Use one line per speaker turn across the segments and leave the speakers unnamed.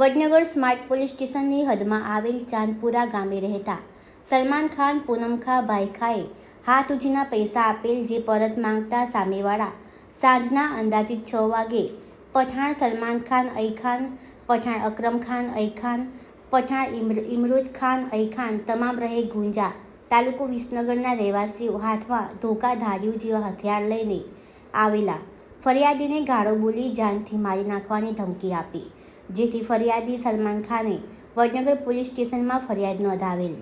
Vadnagar smart police સ્ટેશનની હદમાં આવેલ ચાંદપુરા ગામે રહેતા સલમાન ખાન પૂનમખા ભાઈખાએ હાથ ઉજીના પૈસા આપેલ જે પરત માંગતા સામેવાળા સાંજના અંદાજિત છ વાગે પઠાણ સલમાન ખાન અઈખાન પઠાણ અકરમ ખાન અઈખાન પઠાણ ઇમરોજ ખાન અઈખાન તમામ રહે ગુંજા તાલુકો વિસનગરના રહેવાસીઓ હાથમાં ધોકાધાર્યું જેવા હથિયાર લઈને આવેલા ફરિયાદીને ગાળો બોલી જાનથી મારી નાખવાની ધમકી આપી. જેથી ફરિયાદી સલમાન ખાને વડનગર પોલીસ સ્ટેશનમાં ફરિયાદ નોંધાવેલ.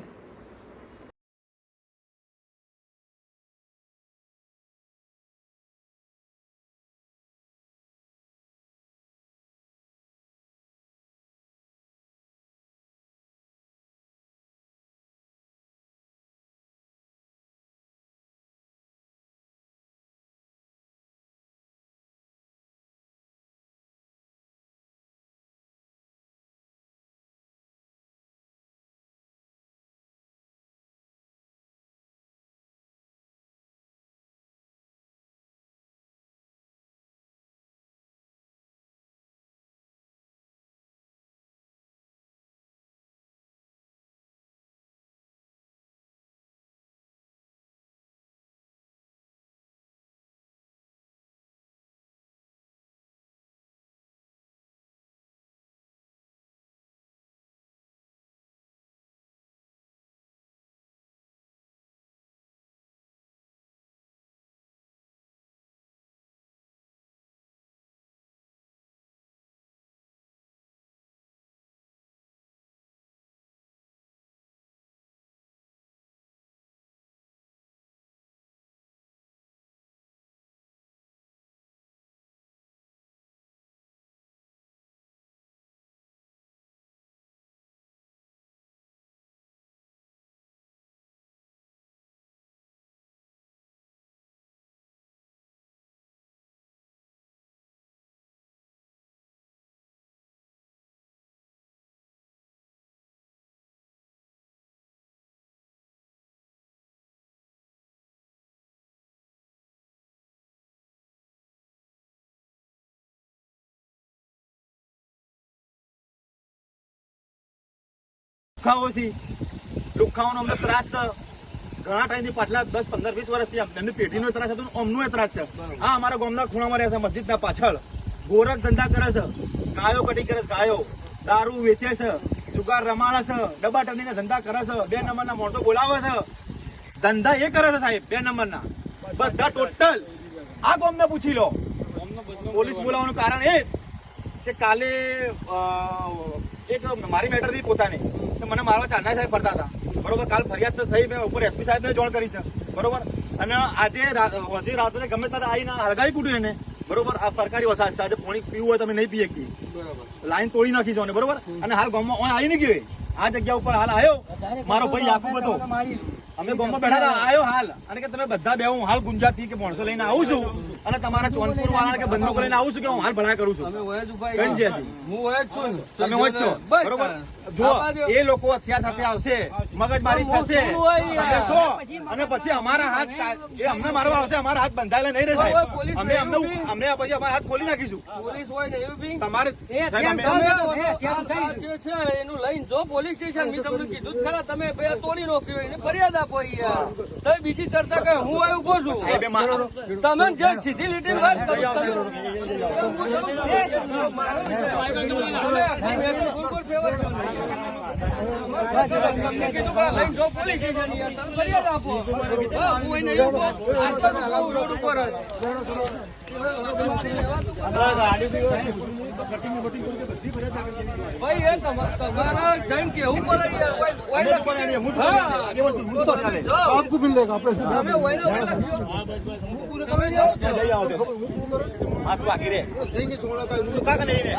લુખાઓ છે. લુખાઓનો અમને ત્રાસ છે. ઘણા ટાઈમથી પાછલા દસ પંદર વીસ વર્ષથી એમની પેઢીનો ત્રાસ હતો અમનો ત્રાસ છે. આ અમારા ગામના ખૂણામાં રહે છે મસ્જિદના પાછળ. ગોરખ ધંધા કરે છે. ગાયો કટી કરે છે ગાયો. દારૂ વેચે છે. જુગાર રમાડે છે. ડબ્બા ટંડીને ધંધા કરે છે. બે નંબરના માણસો બોલાવે છે. ધંધા એ કરે છે સાહેબ બે નંબરના. બધા ટોટલ આ ગોમને પૂછી લો. પોલીસ બોલાવવાનું કારણ એ કે કાલે એક મારી મેટર હતી પોતાની. કે મને મારવા ચાંદા સાહેબ ફરતા હતા. બરોબર કાલ ફરિયાદ થઈ મેં ઉપર એસપી સાહેબને જોડ કરી છે. બરોબર? અને આજે આજે રાત્રે ગમે ત્યારે આવીને હળગાવી કૂટ્યું એને. બરોબર? આ સરકારી વસાહત છે. આજે પાણી પીવું હોય તમે નહીં પીએ કી લાઈન તોડી નાખી છો બરોબર? અને હાલ ગામમાં આવી ને ગયો આ જગ્યા ઉપર હાલ આવ્યો મારો ભાઈ યાકુબ હતો. અમે ગામમાં બેઠા હતા. આવ્યો હાલ. અને કે તમે બધા બે હું હાલ ગુંજાથી કે માણસો લઈને આવું છું. અને તમારા ચોનપુર વાળા કે બંદૂકો લઈને આવું છું કે હું હાલ ભલા કરું છું?
હું જ છું
તમે હોય છો. બરોબર? જો એ લોકો હથિયાર સાથે આવશે. મગજમારી થશે
શું હોય યાર?
તમે શું? અને પછી અમારા હાથ એ અમને મારવા આવશે અમારા હાથ બંધાયેલા નહીં રહે
પોલીસ
અમે અમને અમને પછી અમારા હાથ ખોલી નાખીશું
પોલીસ હોય ને એવું બી
તમારે સાહેબ, અમે-
તમે આ જે છે એનું લઈને જો પોલીસ સ્ટેશન મેં તમને કીધું જ ખરા તમે તોડી નાખ્યું એને ફરિયાદ આપો તો બીજી ચર્ચા કરે હું અહીં ઊભો છું
મારો-
તમે જે સીધી લીટી વાત કરો તમે- તમને કીધું કે લઈને જો પોલીસ સ્ટેશન તમે ફરિયાદ આપો હા, હું. આ તો એ તમા- તમારા કેવું પડે ઓય લખો. હા. તમે ઓયને ઓય લખશો.
જઈ આવો છો. હાથ વાગી રે તું કાકા નહીં રે